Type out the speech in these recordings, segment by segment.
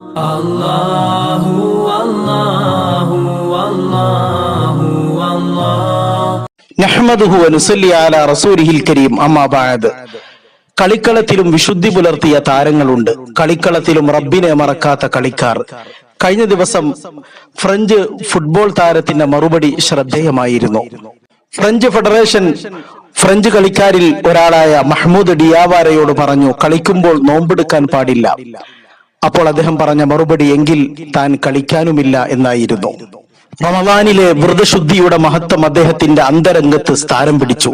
Allahu Allahu Allahu അല്ലാഹു നഹ്മദുഹു വനുസല്ലി അല റസൂലിഹിൽ കരീം അമ്മാ കളിക്കളത്തിലും വിശുദ്ധി പുലർത്തിയ താരങ്ങളുണ്ട്. കളിക്കളത്തിലും റബ്ബിനെ മറക്കാത്ത കളിക്കാർ. കഴിഞ്ഞ ദിവസം ഫ്രഞ്ച് ഫുട്ബോൾ താരത്തിന്റെ മറുപടി ശ്രദ്ധേയമായിരുന്നു. ഫ്രഞ്ച് ഫെഡറേഷൻ ഫ്രഞ്ച് കളിക്കാരിൽ ഒരാളായ മഹ്മൂദ് ഡിയാവാരയോട് പറഞ്ഞു കളിക്കുമ്പോൾ നോമ്പെടുക്കാൻ പാടില്ല. അപ്പോൾ അദ്ദേഹം പറഞ്ഞ മറുപടി എങ്കിൽ താൻ കളിക്കാനുമില്ല എന്നായിരുന്നു. റമദാനിലെ വ്രതശുദ്ധിയുടെ മഹത്വം അദ്ദേഹത്തിന്റെ അന്തരംഗത്ത് സ്ഥാനം പിടിച്ചു.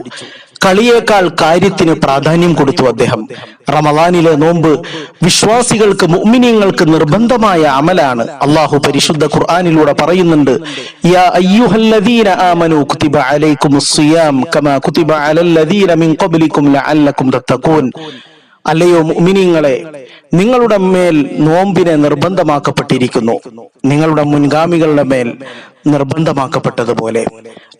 കളിയേക്കാൾ കാര്യത്തിന് പ്രാധാന്യം കൊടുത്തു അദ്ദേഹം. റമദാനിലെ നോമ്പ് വിശ്വാസികൾക്ക് മുഅ്മിനീങ്ങൾക്ക് നിർബന്ധമായ അമലാണ്. അള്ളാഹു പരിശുദ്ധ ഖുർആനിലൂടെ പറയുന്നുണ്ട് യാ അയ്യുഹല്ലദീന ആമനു കുതിബ അലൈക്കുമുസ് സിയാം കമാ കുതിബ അലല്ലദീന മിൻ ഖബ്ലിക്കും ലഅല്ലകും തത്തഖൂൻ. അല്ലയോ മുഅ്മിനീങ്ങളെ നിങ്ങളുടെ മേൽ നോമ്പിനെ നിർബന്ധമാക്കപ്പെട്ടിരിക്കുന്നു. നിങ്ങളുടെ മുൻഗാമികളുടെ മേൽ നിർബന്ധമാക്കപ്പെട്ടതുപോലെ.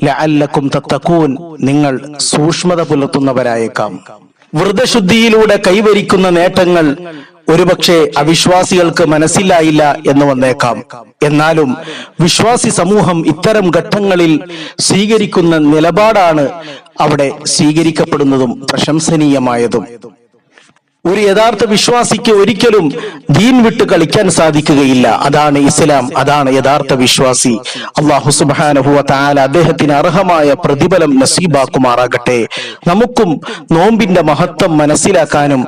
ലഅല്ലക്കും തത്തക്കൂൻ നിങ്ങൾ സൂക്ഷ്മത പുലർത്തുന്നവരായേക്കാം. വ്രതശുദ്ധിയിലൂടെ കൈവരിക്കുന്ന നേട്ടങ്ങൾ ഒരുപക്ഷെ അവിശ്വാസികൾക്ക് മനസ്സിലായില്ല എന്ന് വന്നേക്കാം. എന്നാലും വിശ്വാസി സമൂഹം ഇത്തരം ഘട്ടങ്ങളിൽ സ്വീകരിക്കുന്ന നിലപാടാണ് അവിടെ സ്വീകരിക്കപ്പെടുന്നതും പ്രശംസനീയമായതും. ഒരു യഥാർത്ഥ വിശ്വാസിക്ക് ഒരിക്കലും ദീൻ വിട്ട് കളിക്കാൻ സാധിക്കുകയില്ല അതാണ് ഇസ്ലാം അതാണ് യഥാർത്ഥ വിശ്വാസി അള്ളാഹു സുബാനഹുവ താല അദ്ദേഹത്തിന് അർഹമായ പ്രതിഫലം നസീബാക്കുമാറാകട്ടെ നമുക്കും നോമ്പിന്റെ മഹത്വം മനസ്സിലാക്കാനും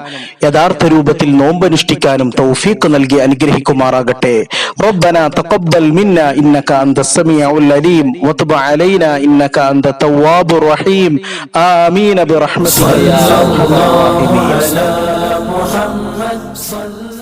യഥാർത്ഥ രൂപത്തിൽ നോമ്പനുഷ്ഠിക്കാനും തൗഫീഖ് നൽകി അനുഗ്രഹിക്കുമാറാകട്ടെ ربنا تقبل منا انك انت السميع العليم وتب علينا انك انت التواب الرحيم امين برحمتك يا ارحم الراحمين على محمد صلى